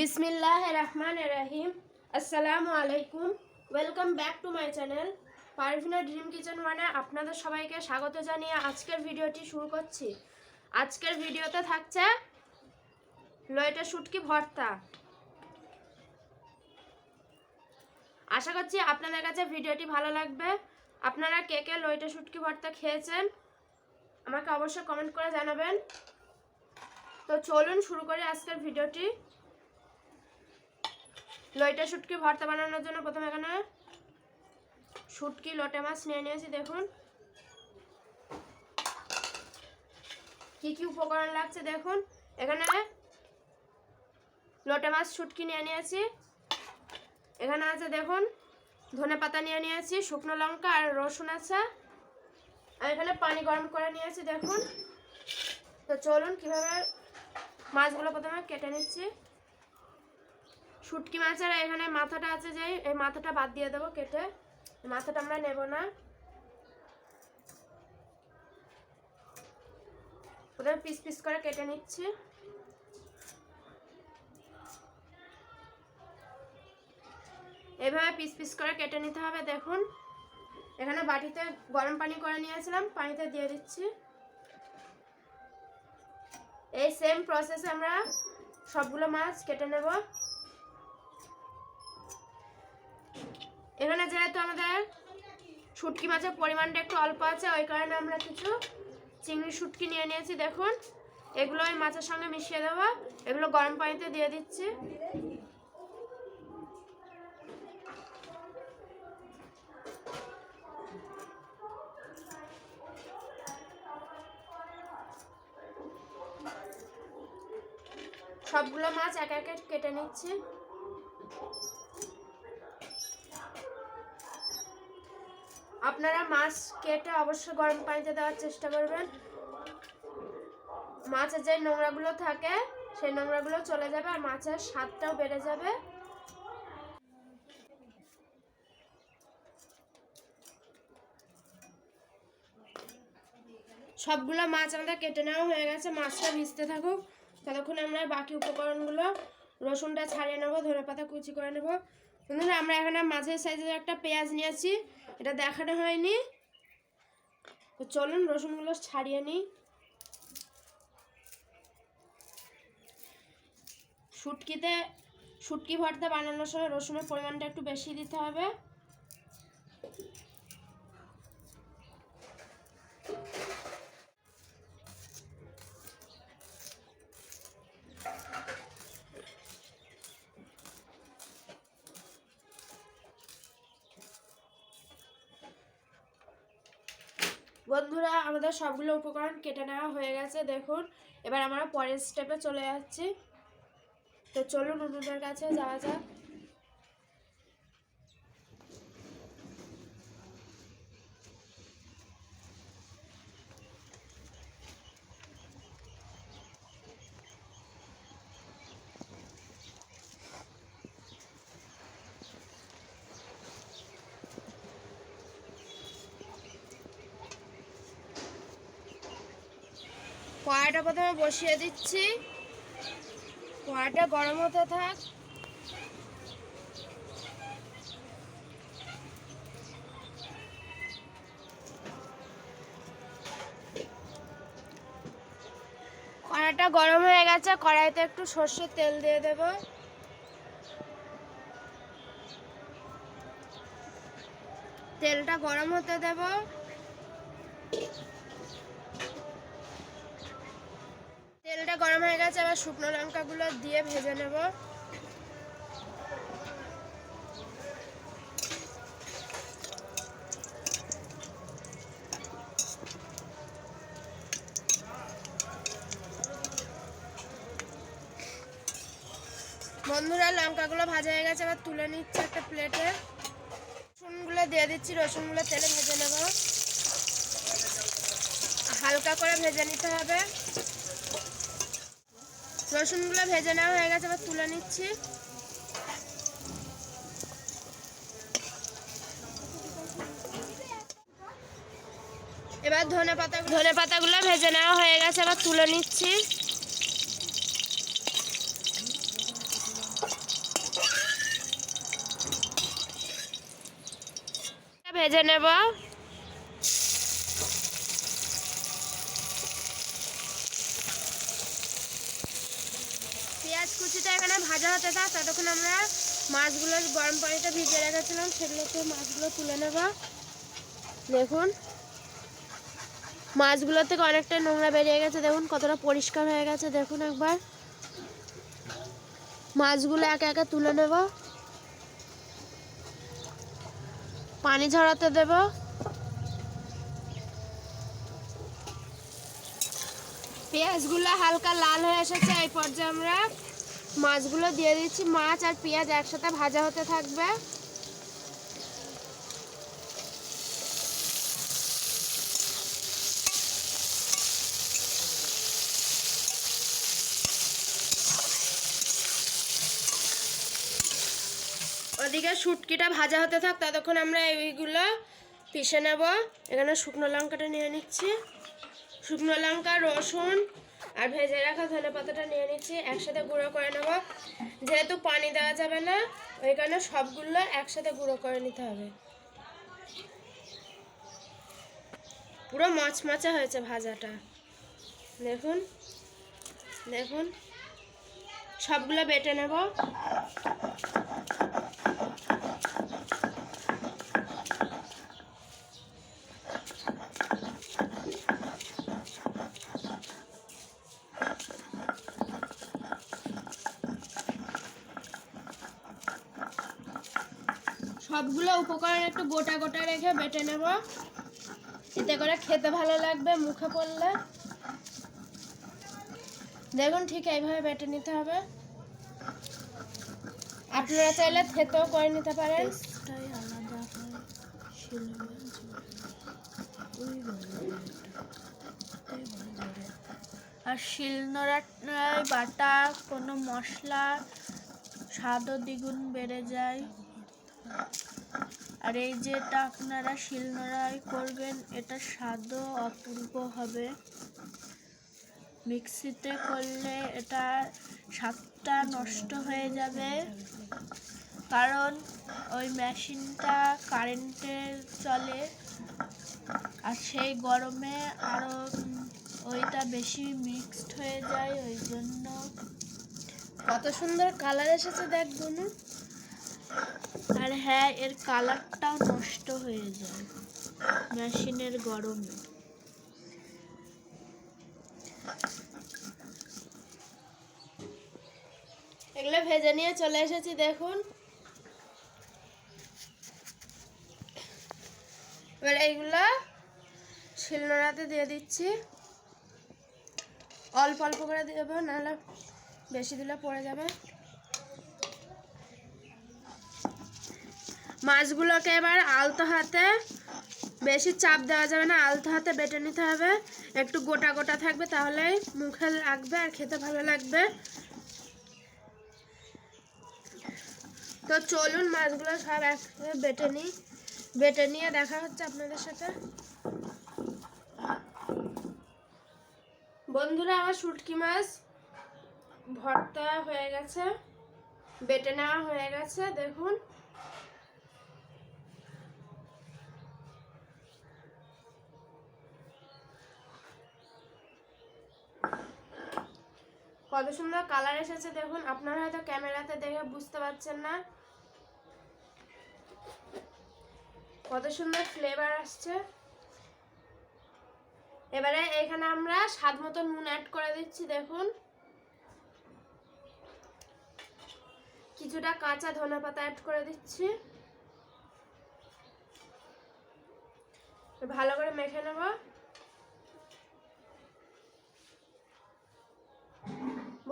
বিসমিল্লাহ রহমান রাহিম আসসালামু আলাইকুম। Welcome back to my channel Parvina dream kitchen ওয়ানে আপনাদের সবাইকে স্বাগত জানিয়ে আজকের ভিডিওটি শুরু করছি। আজকের ভিডিওতে থাকছে লয়টা শুটকি ভর্তা। আশা করছি আপনাদের কাছে ভিডিওটি ভালো লাগবে। আপনারা কে কে লইটা শুটকি ভর্তা খেয়েছেন, আমাকে অবশ্যই কমেন্ট করে জানাবেন। তো চলুন শুরু করি আজকের ভিডিওটি। লইটা শুটকি ভর্তা বানানোর জন্য প্রথমে এখানে শুটকি, লোটে মাছ নিয়ে নিয়েছি, দেখুন। কি কি উপকরণ লাগছে, দেখুন। এখানে লোটে মাছ শুটকি নিয়ে নিয়েছি। এখানে আছে, দেখুন, ধনে পাতা নিয়ে নিয়েছি, শুকনো লঙ্কা আর রসুন আছে। আর এখানে পানি গরম করে নিয়েছি, দেখুন। তো চলুন, কীভাবে মাছগুলো প্রথমে কেটে নিচ্ছি। শুটকি মাছের এখানে মাথাটা আছে যে, এই মাথাটা বাদ দিয়ে দেবো কেটে। মাথাটা আমরা নেব না। প্রথমে পিস পিস করে কেটে নিচ্ছি। এভাবে পিস পিস করে কেটে নিতে হবে, দেখুন। এখানে বাটিতে গরম পানি করে নিয়েছিলাম, পানিতে দিয়ে দিচ্ছি। এই সেম প্রসেসে আমরা সবগুলো মাছ কেটে নেব। এখানে যেহেতু আমাদের শুটকি মাছের পরিমাণটা একটু অল্প আছে, ওই কারণে আমরা কিছু চিংড়ি শুটকি নিয়ে নিয়েছি। দেখুন, এগুলো ওই মাছের সঙ্গে মিশিয়ে দেবো। এগুলো গরম পানিতে দিয়ে দিচ্ছি। সবগুলো মাছ এক এক কেটে নিচ্ছি। আপনারা মাছ কেটে অবশ্যই গরম পানিতে দেওয়ার চেষ্টা করবেন। মাছের যে নোংরাগুলো থাকে, সেই নোংরাগুলো চলে যাবে আর মাছের স্বাদটাও বেড়ে যাবে। সবগুলো মাছ আমাদের কেটে নেওয়া হয়ে গেছে। মাছটা ভিজতে থাকুক। ততক্ষণ আমরা বাকি উপকরণগুলো রসুনটা ছাড়িয়ে নেব ধনে পাতা কুচি করে নেব। বন্ধুরা, আমরা এখানে মাঝের সাইজের একটা পেঁয়াজ নিয়েছি। এটা দেখানো হয়নি। তো চলুন, রসুনগুলো ছাড়িয়ে নিই। শুটকিতে, শুটকি ভর্তা বানানোর সময় রসুনের পরিমাণটা একটু বেশি দিতে হবে। বন্ধুরা, আমাদের সবগুলো উপকরণ কেটে নেওয়া হয়ে গেছে, দেখুন। এবার আমরা পরের স্টেপে চলে যাচ্ছি। তো চলুন উনুনের কাছে যাওয়া যাক। কড়াইটা প্রথমে বসিয়ে দিচ্ছি। কড়াইটা গরম হতে থাক। কড়াইটা গরম হয়ে গেছে, কড়াইতে একটু সর্ষের তেল দিয়ে দেব। তেলটা গরম হতে দেব। গরম হয়ে গেছে, এবার শুকনো লঙ্কাগুলো দিয়ে ভেজে নেব। বন্ধুরা, লঙ্কাগুলো ভাজা হয়ে গেছে, এবার তুলে নিচ্ছে একটা প্লেটে। রসুনগুলো দিয়ে দিচ্ছি, রসুনগুলো তেলে ভেজে নেব। হালকা করে ভেজে নিতে হবে। রসুনগুলো ভেজে নেওয়া হয়ে গেছে আবার তুলে নিচ্ছি। এবার ধনে পাতা ধনে পাতাগুলো ভেজে নেওয়া হয়ে গেছে আবার তুলে নিচ্ছি। ভেজে নেব। ভাজা হতে থাক, ততক্ষণ আমরা মাছগুলো গরম পানিতে ভিজিয়ে রেখেছিলাম, সেগুলোকে মাছগুলো তুলে নেব। দেখুন মাছগুলো থেকে অনেকটা নোংরা বেরিয়ে গেছে, দেখুন কতটা পরিষ্কার হয়ে গেছে, দেখুন একবার। মাছগুলো একে একে তুলে নেব। পানি ঝরাতে দেব। পেঁয়াজগুলো হালকা লাল হয়ে এসেছে, এই পর্যায়ে আমরা মাছগুলো দিয়ে দিচ্ছি। মাছ আর পেঁয়াজ একসাথে ভাজা হতে থাকবে। ওদিকে শুটকিটা ভাজা হতে থাক, ততক্ষণ আমরা এইগুলো পিষে নেব। এখানে শুকনো লঙ্কাটা নিয়ে নিচ্ছি। শুকনো লঙ্কা, রসুন আর ভেজে রাখা ধনে পাতাটা নিয়ে নিচ্ছি, একসাথে গুঁড়ো করে নেব। যেহেতু পানি দেওয়া যাবে না, ওই কারণে সবগুলো একসাথে গুঁড়ো করে নিতে হবে। পুরো মচমচা হয়েছে ভাজাটা। দেখুন দেখুন, সবগুলো বেটে নেব। সবগুলো উপকরণ একটু গোটা গোটা রেখে বেটে নেব। এতে করে খেতে ভালো লাগবে, মুখে পড়লে। দেখুন ঠিক এইভাবে বেটে নিতে হবে। আপনারা চাইলে থেতেও করে নিতে পারেন। আর শিলনোড়ায় বাটা, কোনো মশলা, স্বাদও দ্বিগুণ বেড়ে যায়। আর এই যেটা আপনারা শিলনোড়ায় করবেন, এটা স্বাদও অপূর্ব হবে। মিক্সিতে করলে এটা স্বাদটা নষ্ট হয়ে যাবে। কারণ ওই মেশিনটা কারেন্টে চলে আর সেই গরমে আরও ওইটা বেশি মিক্সড হয়ে যায়, ওই জন্য। কত সুন্দর কালার এসেছে দেখ দুনু। আর হ্যাঁ এর কালারটাও নষ্ট হয়ে যায় মেশিনের গরমে। এগুলো ভেজে নিয়ে চলে এসেছি, দেখুন। এবার এইগুলো শিলনোড়াতে দিয়ে দিচ্ছি। অল্প অল্প করে দেবো, নাহলে বেশি দিলে পড়ে যাবে। মাছগুলোকে এবার আলতো হাতে বেশি চাপ দেওয়া যাবে না, আলতো হাতে বেটে নিতে হবে। একটু গোটা গোটা থাকবে তাহলেই মুখে লাগবে আর খেতে ভালো লাগবে। তো চলুন মাছগুলো সব একসাথে বেটে নিই। বেটে নিয়ে দেখা হচ্ছে আপনাদের সাথে। বন্ধুরা, আমার শুটকি মাছ ভর্তা হয়ে গেছে, বেটে নেওয়া হয়ে গেছে, দেখুন। কত সুন্দর কালার এসেছে দেখুন। আপনারা হয়তো ক্যামেরাতে দেখে বুঝতে পারছেন না। কত সুন্দর ফ্লেভার আসছে। এবারে এখানে আমরা স্বাদ মতো নুন অ্যাড করে দিচ্ছি, দেখুন। কিছুটা কাঁচা ধনে পাতা অ্যাড করে দিচ্ছি। ভালো করে মেখে নেব।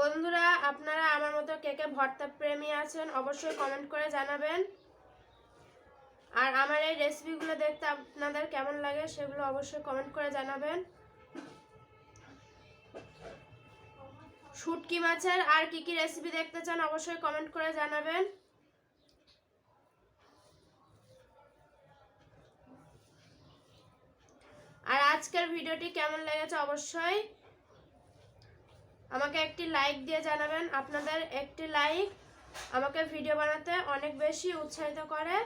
বন্ধুরা, আপনারা আমার মতো কে কে ভর্তা প্রেমী আছেন অবশ্যই কমেন্ট করে জানাবেন। আর আমার এই রেসিপিগুলো দেখতে আপনাদের কেমন লাগে সেগুলো অবশ্যই কমেন্ট করে জানাবেন। শুটকি মাছের আর কি কি রেসিপি দেখতে চান অবশ্যই কমেন্ট করে জানাবেন। আর আজকের ভিডিওটি কেমন লেগেছে অবশ্যই আমাকে একটি লাইক দিয়ে জানাবেন। আপনাদের একটি লাইক আমাকে ভিডিও বানাতে অনেক বেশি উৎসাহিত করে।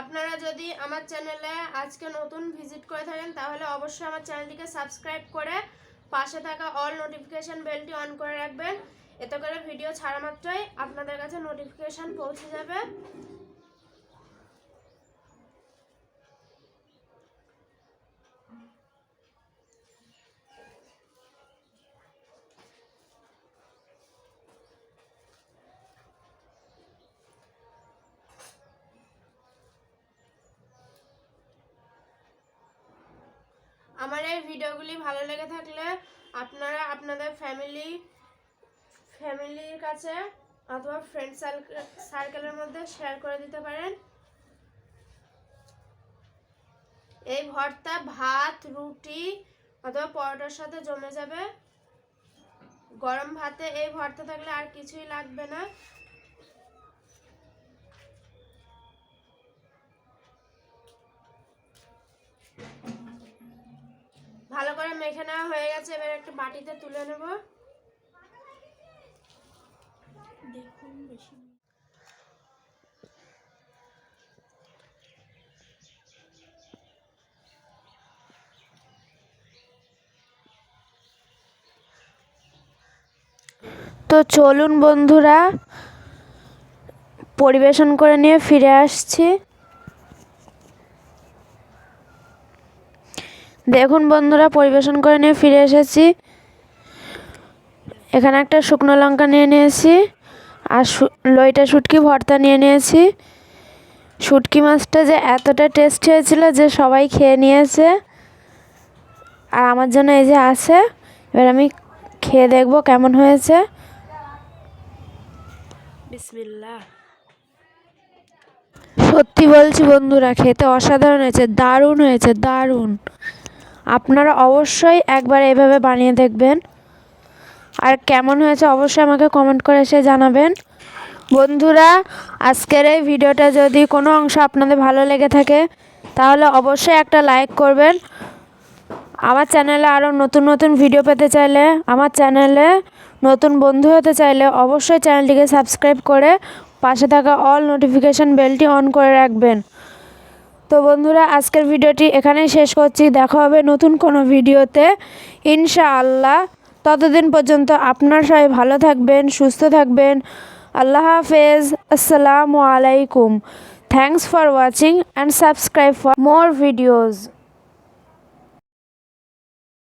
আপনারা যদি আমার চ্যানেলে আজকে নতুন ভিজিট করে থাকেন, তাহলে অবশ্যই আমার চ্যানেলটিকে সাবস্ক্রাইব করে পাশে থাকা অল নোটিফিকেশান বেলটি অন করে রাখবেন। এতে করে ভিডিও ছাড়া মাত্রই আপনাদের কাছে নোটিফিকেশান পৌঁছে যাবে। আমার এই ভিডিওগুলি ভালো লেগে থাকলে আপনারা আপনাদের ফ্যামিলি ফ্যামিলির কাছে অথবা ফ্রেন্ড সার্কেলের মধ্যে শেয়ার করে দিতে পারেন। এই ভর্তা, ভাত, রুটি অথবা পরোটার সাথে জমে যাবে। গরম ভাতে এই ভর্তা থাকলে আর কিছুই লাগবে না। ভালো করে মেখে নেওয়া হয়ে গেছে এবার একটা বাটিতে তুলে নেব। দেখুন বেশি তো চলুন বন্ধুরা পরিবেশন করে নিয়ে ফিরে আসছি। দেখুন বন্ধুরা পরিবেশন করে নিয়ে ফিরে এসেছি। এখানে একটা শুকনো লঙ্কা নিয়ে নিয়েছি আর লইটা শুটকি ভর্তা নিয়ে নিয়েছি। শুটকি মাছটা যে এতটা টেস্ট হয়েছিল যে সবাই খেয়ে নিয়েছে। আর আমার জন্য এই যে আছে এবার আমি খেয়ে দেখব কেমন হয়েছে। সত্যি বলছি বন্ধুরা খেতে অসাধারণ হয়েছে দারুণ হয়েছে দারুণ। আপনারা অবশ্যই একবার এভাবে বানিয়ে দেখবেন। আর কেমন হয়েছে অবশ্যই আমাকে কমেন্ট করে এসে জানাবেন। বন্ধুরা, আজকের এই ভিডিওটা যদি কোনো অংশ আপনাদের ভালো লেগে থাকে, তাহলে অবশ্যই একটা লাইক করবেন। আমার চ্যানেলে আরও নতুন নতুন ভিডিও পেতে চাইলে, আমার চ্যানেলে নতুন বন্ধু হতে চাইলে অবশ্যই চ্যানেলটিকে সাবস্ক্রাইব করে পাশে থাকা অল নোটিফিকেশান বেলটি অন করে রাখবেন। তো বন্ধুরা, আজকের ভিডিওটি এখানেই শেষ করছি। দেখা হবে নতুন কোনো ভিডিওতে। ইনশাআল্লাহ। ততদিন পর্যন্ত আপনার সবাই ভালো থাকবেন, সুস্থ থাকবেন। আল্লাহ হাফেজ। আসসালামু আলাইকুম। Thanks for watching and subscribe for more videos